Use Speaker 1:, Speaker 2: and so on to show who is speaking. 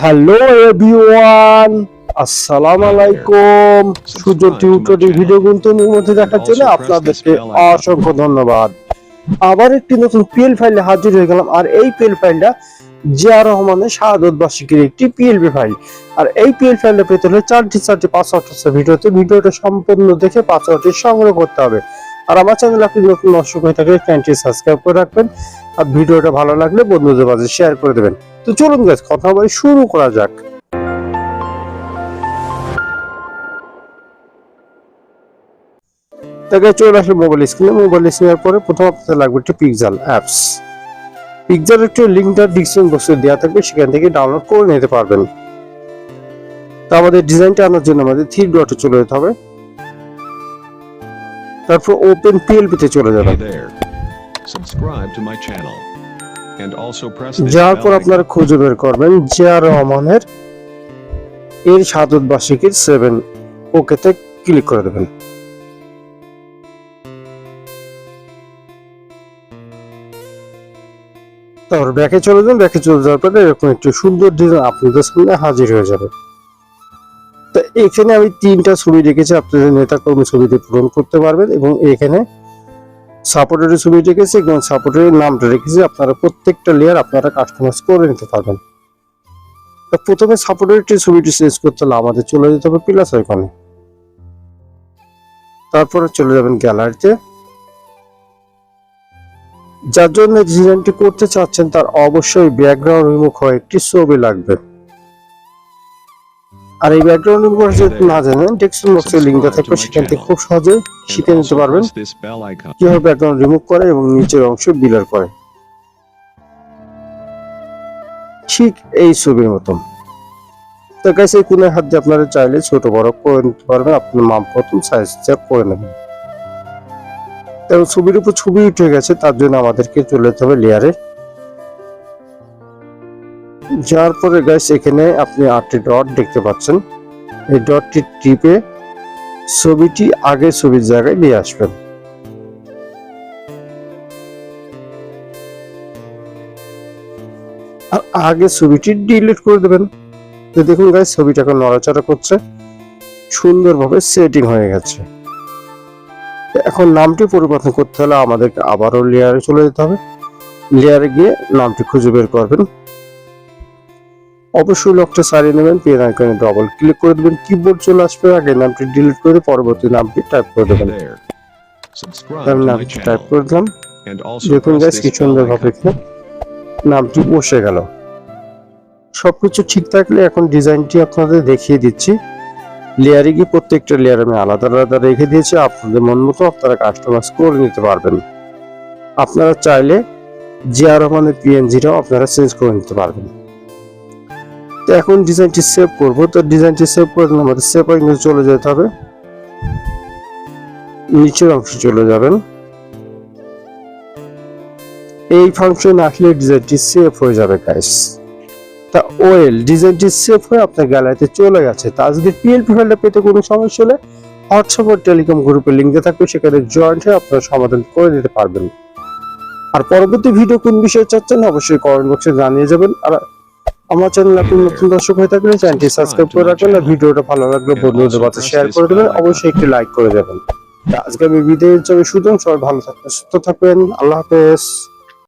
Speaker 1: Hello everyone আসসালামু আলাইকুম সূর্য tutorial video গুন্তনের মধ্যে দেখার জন্য আপনাদেরকে অসংখ্য ধন্যবাদ। আবার একটি নতুন পিএল ফাইলে হাজির হয়ে গেলাম। আর এই পিএল ফাইলটা জিয়া রহমানের শাহাদত বার্ষিকীর একটি পিএলপি ফাইল আর এই পিএল ফাইলটা পেতে হলে চারটি চারটি পাসওয়ার্ড আছে ভিডিওতে ভিডিওটা সম্পূর্ণ দেখে পাসওয়ার্ডটি সংগ্রহ করতে হবে। আর আমার চ্যানেল আপনি নতুন দর্শক হয়ে থাকলে চ্যানেলটি সাবস্ক্রাইব করে রাখবেন। আর ভিডিওটা ভালো লাগলে বন্ধুদের মাঝে শেয়ার করে দেবেন। তো চলুন গাছ কথা বলে, শুরু করা যাক। তাকে চলে আসলে মোবাইল স্ক্রিনে মোবাইল স্ক্রিনের পরে প্রথম লাগবে একটি পিক্সেল অ্যাপস পিক্সেল একটি লিঙ্কটা ডিসক্রিপশন বক্সে দেওয়া থাকবে, সেখান থেকে ডাউনলোড করে নিতে পারবেন। তো আমাদের ডিজাইনটা আনার জন্য আমাদের থ্রি ডটে চলে যেতে হবে। তারপর ওপেন পিএলপি তে চলে
Speaker 2: there. Subscribe to my channel.
Speaker 1: যাওয়ার পর আপনারা খুঁজে বের করবেন জিয়া রহমানের এর সাদত বার্ষিকীর সেভেন ওকেতে ক্লিক করে দেবেন। তারপর ব্যাকে চলে যান। ব্যাকে চলে যাওয়ার পরে এরকম একটি সুন্দর ডিজাইন আপনাদের সামনে হাজির হয়ে যাবে। তো এখানে আমি তিনটা ছবি রেখেছি। আপনাদের নেতা কর্মী ছবিতে পূরণ করতে পারবেন এবং এখানে সাপোর্টের ছবি রেখেছি এবং সাপোর্টের নামটা রেখেছি আপনারা প্রত্যেকটা লেয়ার আপনারা কাস্টমাইজ করে নিতে পারবেন। তো প্রথমে সাপোর্টের ছবিটি চেঞ্জ করতে হলে আমাদের চলে যেতে হবে প্লাস আইকনে তারপরে চলে যাবেন গ্যালারিতে যার জন্য ডিজাইনটি করতে চাচ্ছেন তার অবশ্যই ব্যাকগ্রাউন্ড রিমুভ হয়ে একটি ছবি লাগবে। আর এই ব্যাকগ্রাউন্ড করা যদি না জানেন ডেস্কটপ বক্সে লিঙ্কটা থাকবে সেখান থেকে খুব সহজে শিখে নিতে পারবেন. কীভাবে ব্যাকগ্রাউন্ড রিমুভ করে এবং নিচের অংশ বিলার করে। ঠিক এই ছবির মতন। তো গাইস এই কোণের হাত দিয়ে আপনারা চাইলে ছোট বড় করে নিতে পারবেন। আপনার মাপ মতন সাইজ চেক করে নেবেন। এবং ছবির উপর ছবি উঠে গেছে তার জন্য আমাদেরকে চলে যেতে হবে লেয়ারে যার পরে গাইস এখানে আপনি আটটি ডট দেখতে পাচ্ছেন। এই ডটটি টিপে ছবিটি আগের ছবির জায়গায় নিয়ে আসবেন। আর আগে ছবিটি ডিলিট করে দেবেন। তো দেখুন গাইস ছবিটা এখন নড়াচড়া করছে। সুন্দরভাবে সেটিং হয়ে গেছে। এখন নামটি পরিবর্তন করতে হলে আমাদেরকে আবারও লেয়ারে চলে যেতে হবে। লেয়ারে গিয়ে নামটি খুঁজে বের করবেন। অবশ্যই লকটা সারিয়ে নেবেন পেন আইকনে ডবল ক্লিক করে দেবেন। কিবোর্ড চলে আসবে আগে নামটি ডিলিট করে পরবর্তী নামটি টাইপ করে দেবেন. আমি নামটি টাইপ করে দিলাম। দেখুন গাইস কি সুন্দরভাবে নামটি বসে গেল। সবকিছু ঠিক থাকলে এখন ডিজাইনটি আপনাদের দেখিয়ে দিচ্ছি। লেয়ারে গিয়ে প্রত্যেকটা লেয়ার আমি আলাদা আলাদা রেখে দিয়েছি। আপনাদের মন মতো আপনারা কাস্টমাইজ করে নিতে পারবেন। আপনারা চাইলে জিয়া রহমানের পিএনজিটাও আপনারা চেঞ্জ করে নিতে পারবেন। তো এখন ডিজাইনটি সেভ করব। তো ডিজাইনটি সেভ করে দিলে আমাদের সেভ আইকনে চলে যেতে হবে। নিচের অংশে চলে যাবেন। এই ফাংশন আসলে ডিজাইনটি সেভ হয়ে যাবে গাইস তা ওয়েল ডিজাইনটি সেভ হয়ে আপনার গ্যালারিতে চলে গেছে। তা যদি পিএলপি ফাইলটা পেতে কোনো সমস্যা হলে হোয়াটসঅ্যাপ টেলিকম গ্রুপের লিঙ্কে থাকবে। সেখানে জয়েন্ট হয়ে আপনারা সমাধান করে দিতে পারবেন। আর পরবর্তী ভিডিও কোন বিষয়ে চাচ্ছেন, অবশ্যই কমেন্ট বক্সে জানিয়ে যাবেন। আর আমার চ্যানেল আপনি নতুন দর্শক হয়ে থাকলে চ্যানেলটি সাবস্ক্রাইব করে রাখবেন আর ভিডিওটা ভালো লাগলে বন্ধুদের কাছে শেয়ার করে দেবেন। অবশ্যই একটি লাইক করে দেবেন। আজকে আমি বিদায় হিসেবে শুধু সবাই ভালো থাকবেন সুস্থ থাকবেন। আল্লাহ হাফেজ।